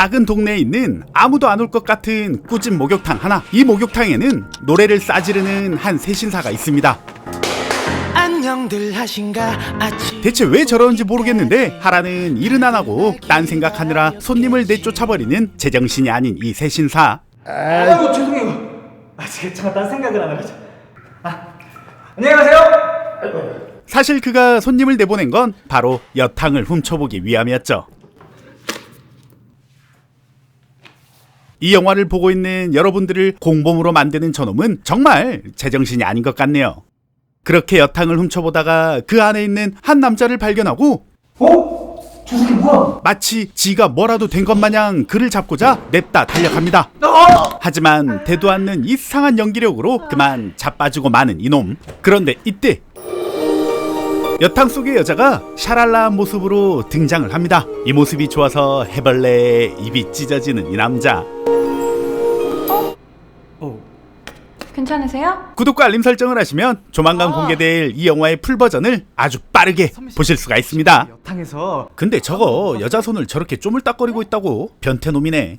작은 동네에 있는 아무도 안 올 것 같은 꾸진 목욕탕 하나. 이 목욕탕에는 노래를 싸지르는 한 세신사가 있습니다. 안녕들 하신가 아침 대체 왜 저러는지 모르겠는데 하라는 일은 안 하고 딴 생각하느라 손님을 내쫓아버리는 제정신이 아닌 이 세신사. 아이고 죄송해요. 아 제가 잠깐 딴 생각을 하느라. 참. 아 안녕하세요. 사실 그가 손님을 내보낸 건 바로 여탕을 훔쳐보기 위함이었죠. 이 영화를 보고 있는 여러분들을 공범으로 만드는 저놈은 정말 제정신이 아닌 것 같네요. 그렇게 여탕을 훔쳐보다가 그 안에 있는 한 남자를 발견하고 어? 저 새끼 뭐야? 마치 지가 뭐라도 된 것 마냥 그를 잡고자 냅다 달려갑니다. 하지만 대도 않는 이상한 연기력으로 그만 자빠지고 마는 이놈. 그런데 이때 여탕 속의 여자가 샤랄라한 모습으로 등장을 합니다. 이 모습이 좋아서 해벌레에 입이 찢어지는 이 남자. 어. 괜찮으세요? 구독과 알림 설정을 하시면 조만간 공개될 이 영화의 풀 버전을 아주 빠르게 보실 수가 있습니다. 여탕에서 근데 저거 여자 손을 저렇게 쪼물딱거리고 있다고 변태놈이네.